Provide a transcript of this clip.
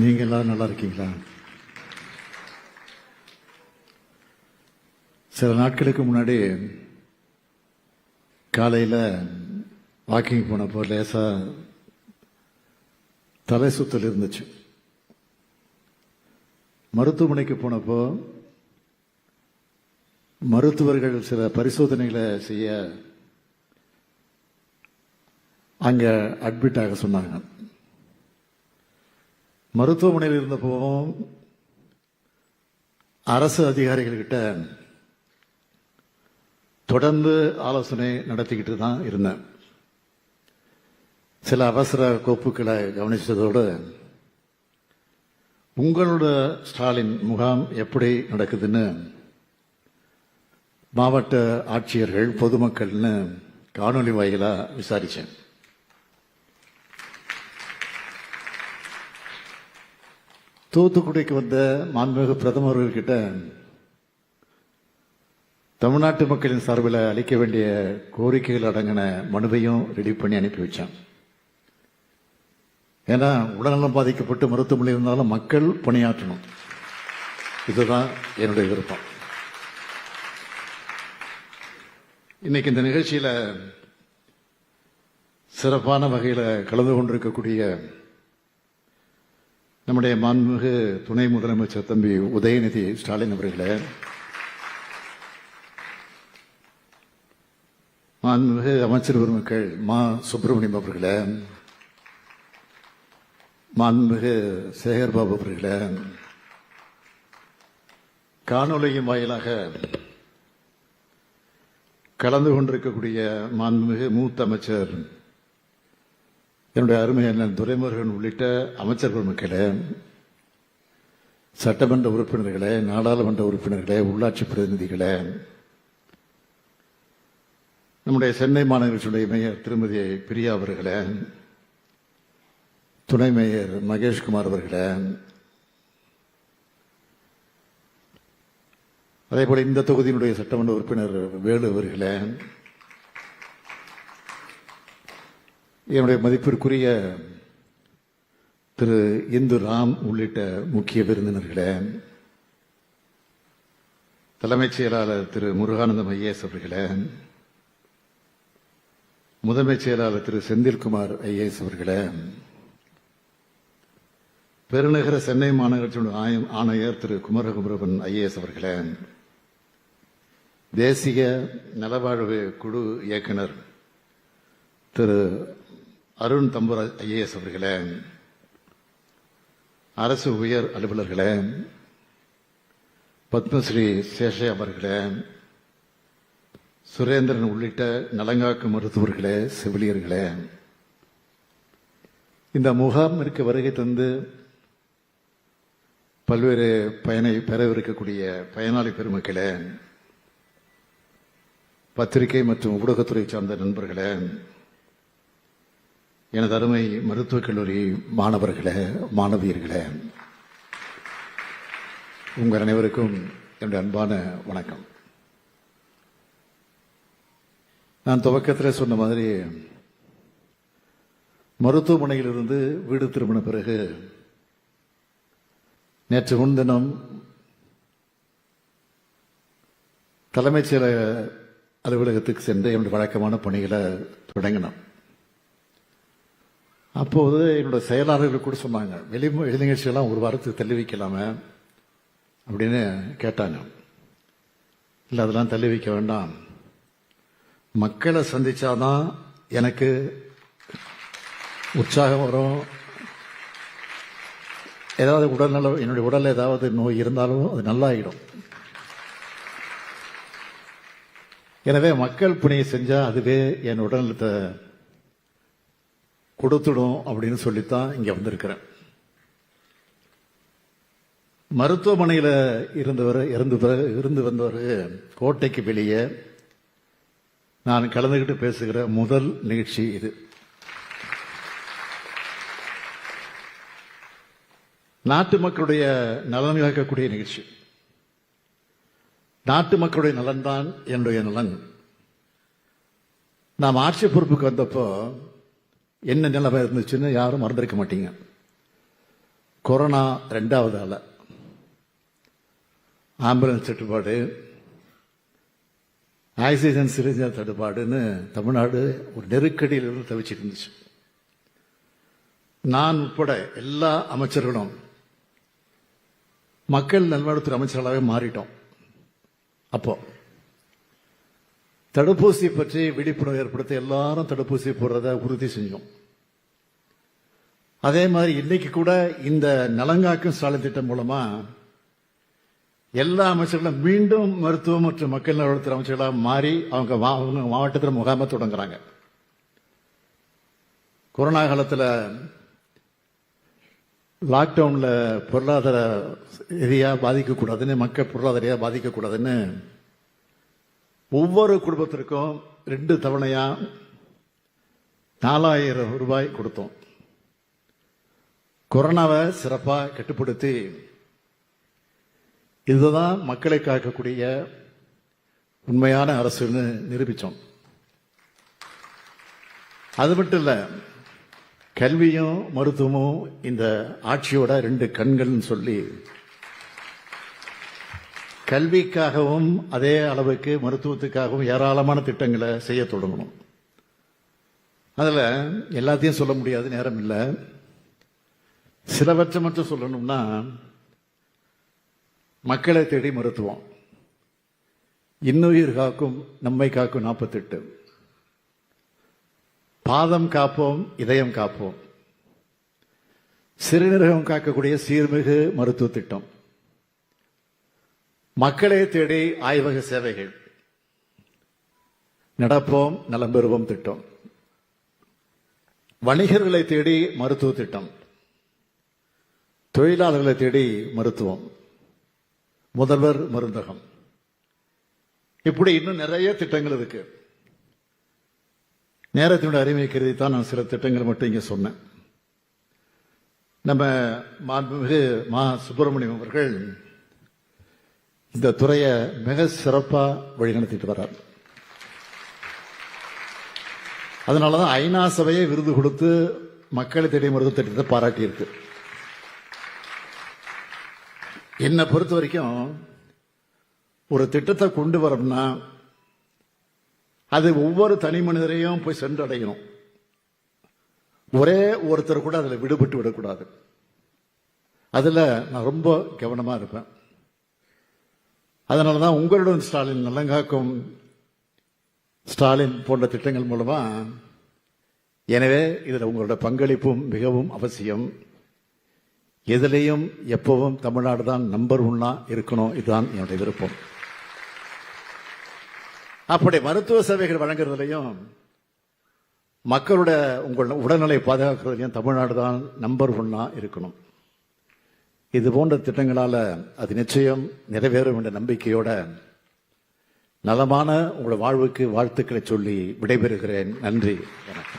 நீங்க எல்லாரும் நல்லா இருக்கீங்களா? சில நாட்களுக்கு முன்னாடி காலையில் வாக்கிங் போனப்போ லேசாக தலை சுத்தல் இருந்துச்சு. மருத்துவமனைக்கு போனப்போ மருத்துவர்கள் சில பரிசோதனைகளை செய்ய அங்கே அட்மிட் ஆக சொன்னாங்க. மருத்துவமனையில் இருந்தப்போ அரசு அதிகாரிகள்கிட்ட தொடர்ந்து ஆலோசனை நடத்திக்கிட்டு தான் இருந்தேன். சில அவசர கோப்புகளை கவனித்ததோடு உங்களோட ஸ்டாலின் முகாம் எப்படி நடக்குதுன்னு மாவட்ட ஆட்சியர்கள் பொதுமக்கள்னு காணொலி வாயிலாக விசாரித்தேன் தூத்துக்குடிக்கு வந்த மாண்புமிகு பிரதமர்கள்கிட்ட தமிழ்நாட்டு மக்களின் சார்பில் அளிக்க வேண்டிய கோரிக்கைகள் அடங்கின மனுவையும் ரெடி பண்ணி அனுப்பி வச்சான். ஏன்னா உடல்நலம் பாதிக்கப்பட்டு மருத்துவமனை இருந்தாலும் மக்கள் பணியாற்றணும். இதுதான் என்னுடைய விருப்பம். இன்னைக்கு இந்த நிகழ்ச்சியில் சிறப்பான வகையில் கலந்து கொண்டிருக்கக்கூடிய நம்முடைய மாண்புமிகு துணை முதலமைச்சர் தம்பி உதயநிதி ஸ்டாலின் அவர்களே மாண்புமிகு அமைச்சர் பெருமக்கள் மா சுப்பிரமணியம் அவர்களே மாண்புமிகு சேகர்பாபு அவர்களே காணொலியின் வாயிலாக கலந்து கொண்டிருக்கக்கூடிய மாண்புமிகு மூத்த அமைச்சர் என்னுடைய அருமை அண்ணன் துரைமுருகன் உள்ளிட்ட அமைச்சர் மக்களே சட்டமன்ற உறுப்பினர்களே நாடாளுமன்ற உறுப்பினர்களே உள்ளாட்சி பிரதிநிதிகளே நம்முடைய சென்னை மாநகராட்சியுடைய மேயர் திருமதி பிரியா அவர்களே துணை மேயர் மகேஷ்குமார் அவர்களே அதே போல இந்த தொகுதியினுடைய சட்டமன்ற உறுப்பினர் வேலு அவர்களே என்னுடைய மதிப்பிற்குரிய திரு இந்து ராம் உள்ளிட்ட முக்கிய விருந்தினர்களே தலைமைச் செயலாளர் திரு முருகானந்தம் ஐஏஎஸ் அவர்களே முதன்மைச் செயலாளர் திரு செந்தில்குமார் ஐஏஎஸ் அவர்களே பெருநகர சென்னை மாநகராட்சியுடைய ஆணையர் திரு குமரகுமரவன் ஐஏஎஸ் அவர்களே தேசிய நலவாழ்வு குழு இயக்குனர் திரு அருண் தம்பூர் ஐஏஎஸ் அவர்களே அரசு உயர் அலுவலர்களே பத்மஸ்ரீ சேஷே அவர்களே சுரேந்திரன் உள்ளிட்ட நலங்காக்கு மருத்துவர்களே செவிலியர்களே இந்த முகாமிற்கு வருகை தந்து பல்வேறு பயனை பெறவிருக்கக்கூடிய பயனாளி பெருமக்களே பத்திரிகை மற்றும் ஊடகத்துறை சார்ந்த நண்பர்களே எனது அருமை மருத்துவக் கல்லூரி மாணவர்களே மாணவியர்களே உங்கள் அனைவருக்கும் என்னுடைய அன்பான வணக்கம். நான் துவக்கத்தில் சொன்ன மாதிரி மருத்துவமனையிலிருந்து வீடு திரும்பின பிறகு நேற்று முன்தினம் தலைமைச் செயலக அலுவலகத்துக்கு சென்று என்னுடைய வழக்கமான பணிகளை தொடங்கினோம். அப்போது என்னோட செயலாளர்கள் கூட சொன்னாங்க வெளி வெளி நிகழ்ச்சியெல்லாம் ஒரு வாரத்துக்கு தள்ளி வைக்கலாமே அப்படின்னு கேட்டாங்க. இல்லை அதெல்லாம் தள்ளி வைக்க வேண்டாம். மக்களை சந்தித்தாதான் எனக்கு உற்சாகம் வரும். ஏதாவது உடல்நல என்னுடைய உடலில் ஏதாவது நோய் இருந்தாலும் அது நல்லாயிடும். எனவே மக்கள் புனையை செஞ்சால் அதுவே என் உடல்நலத்தை கொடுத்துடும் அப்படின்னு சொல்லித்தான் இங்க வந்திருக்கிறேன். மருத்துவமனையில் இருந்தவர் இறந்து இருந்து வந்தவர் கோட்டைக்கு வெளியே நான் கலந்துக்கிட்டு பேசுகிற முதல் நிகழ்ச்சி இது. நாட்டு மக்களுடைய நலன் காக்கக்கூடிய நிகழ்ச்சி. நாட்டு மக்களுடைய நலன்தான் என்னுடைய நலன். நாம் ஆட்சி பொறுப்புக்கு வந்தப்போ என்ன நிலைமை இருந்துச்சுன்னு யாரும் மறந்திருக்க மாட்டீங்க. கொரோனா ரெண்டாவது அலை ஆம்புலன்ஸ் தட்டுப்பாடு ஆக்சிஜன் சிலிண்டர் தட்டுப்பாடுன்னு தமிழ்நாடு ஒரு நெருக்கடியிலிருந்து தவிச்சிட்டு இருந்துச்சு. நான் உட்பட எல்லா அமைச்சர்களும் மக்கள் நல்வாழ்வுத்துறை அமைச்சர்களாக மாறிட்டோம். அப்போ தடுப்பூசி பற்றி விழிப்புணர்வு ஏற்படுத்த எல்லாரும் தடுப்பூசி போடுறத உறுதி செஞ்சோம். அதே மாதிரி இன்னைக்கு கூட இந்த நலங்காக்கும் ஸ்டாலின் திட்டம் மூலமா எல்லா அமைச்சர்களும் மீண்டும் மருத்துவம் மற்றும் மக்கள் நலத்துறை அமைச்சர்களாக மாறி அவங்க மாவட்டத்தில் முகாமை தொடங்குறாங்க. கொரோனா காலத்தில் லாக்டவுன்ல பொருளாதார ரீதியாக பாதிக்கக்கூடாதுன்னு மக்கள் பொருளாதார பாதிக்கக்கூடாதுன்னு ஒவ்வொரு குடும்பத்திற்கும் ரெண்டு தவணையா நாலாயிரம் ரூபாய் கொடுத்தோம். கொரோனாவை சிறப்பாக கட்டுப்படுத்தி இதுதான் மக்களை காக்கக்கூடிய உண்மையான அரசுன்னு நிரூபித்தோம் அது மட்டும் இல்லை கல்வியும் மருத்துவமும் இந்த ஆட்சியோட ரெண்டு கண்கள்னு சொல்லி கல்விக்காகவும் அதே அளவுக்கு மருத்துவத்துக்காகவும் ஏராளமான திட்டங்களை செய்ய தொடங்கணும். அதில் எல்லாத்தையும் சொல்ல முடியாது நேரம் இல்லை. சிலவற்றை மட்டும் சொல்லணும்னா மக்களை தேடி மருத்துவம். இன்னுயிர் காக்கும் நம்மை காக்கும் நாற்பத்தெட்டு பாதம் காப்போம் இதயம் காப்போம். சிறுநீரகம் காக்கக்கூடிய சீர்மிகு மருத்துவ திட்டம். மக்களை தேடி ஆய்வக சேவைகள். நடப்போம் நலம் பெறுவோம் திட்டம். வணிகர்களை தேடி மருத்துவ திட்டம். தொழிலாளர்களை தேடி மருத்துவம். முதல்வர் மருந்தகம். இப்படி இன்னும் நிறைய திட்டங்கள் இருக்கு. நேரத்தினுடைய அருமை கருதி தான் நான் சில திட்டங்கள் மட்டும் இங்கே சொன்னேன். நம்ம மாண்புமிகு மா சுப்பிரமணியம் அவர்கள் இந்த துறையை மிக சிறப்பா வழிநடத்திட்டு வர்றார். அதனாலதான் ஐநா சபையை விருது கொடுத்து மக்களை தேடிய மருத்துவ திட்டத்தை பாராட்டியிருக்கு. என்னை பொறுத்த வரைக்கும் ஒரு திட்டத்தை கொண்டு வரணும்னா அது ஒவ்வொரு தனி மனிதரையும் போய் சென்றடையணும். ஒரே ஒருத்தர் கூட அதில் விடுபட்டு விடக்கூடாது. அதில் நான் ரொம்ப கவனமாக இருப்பேன். அதனால தான் உங்களுடன் ஸ்டாலின் நலங்காக்கும் ஸ்டாலின் போன்ற திட்டங்கள் மூலமாக எனவே இதில் உங்களோட பங்களிப்பும் மிகவும் அவசியம். எதிலையும் எப்பவும் தமிழ்நாடு தான் நம்பர் ஒன்னா இருக்கணும். இதுதான் என்னுடைய விருப்பம். அப்படி மருத்துவ சேவைகள் வழங்குறதுலையும் மக்களோட உங்கள் உடல்நிலை பாதுகாக்கிறதுலையும் தமிழ்நாடு தான் நம்பர் ஒன்னா இருக்கணும். இது போன்ற திட்டங்களால் அது நிச்சயம் நிறைவேறும் என்ற நம்பிக்கையோட நலமான உங்கள் வாழ்வுக்கு வாழ்த்துக்களை சொல்லி விடைபெறுகிறேன். நன்றி. வணக்கம்